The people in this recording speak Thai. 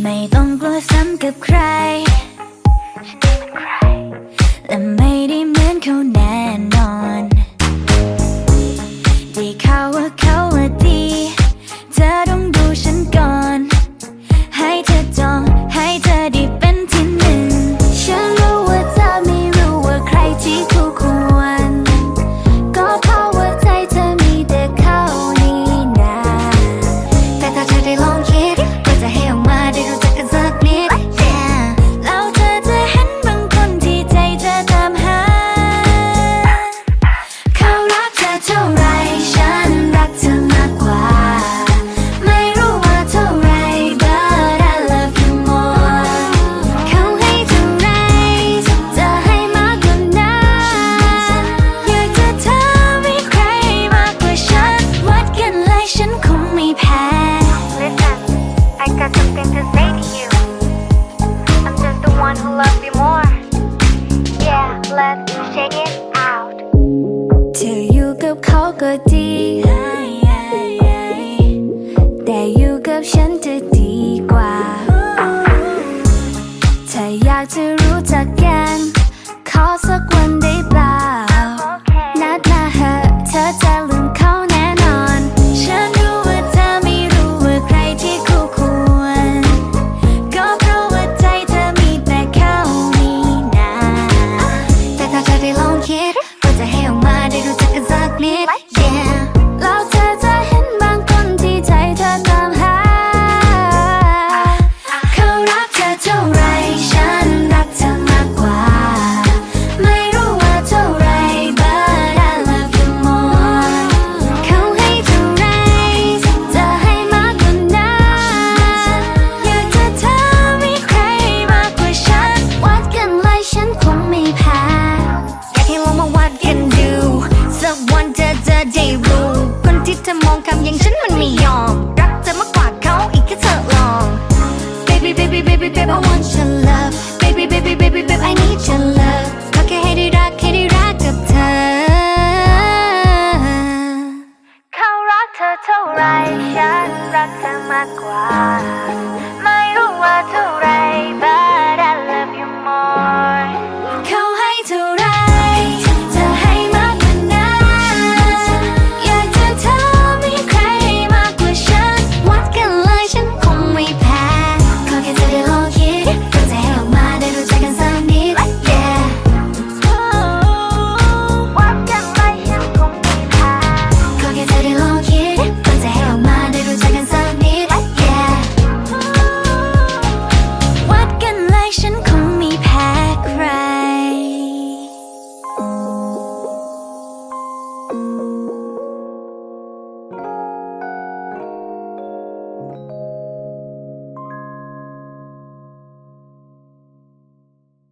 ไม่ต้องกลัวซ้ำกับใคร และไม่ได้เหมือนเขาไหน ก็ดี แต่อยู่กับฉันจะดีกว่า ถ้าอยากจะรู้จักกัน ขอสักวันได้เปล่า นัดมาเหอะเธอจะลืมเขาแน่นอน ฉันรู้ว่าเธอไม่รู้ว่าใครที่คู่ควร ก็เพราะว่าใจเธอมีแต่เขามีนาแต่ถ้าเธอได้ลองคิด ก็จะให้ออกมาได้รู้จักกันสักนิด เธอมองคำยังฉันมันไม่ยอม รักเธอมากกว่าเขาอีกแค่เธอลอง baby baby baby baby I want you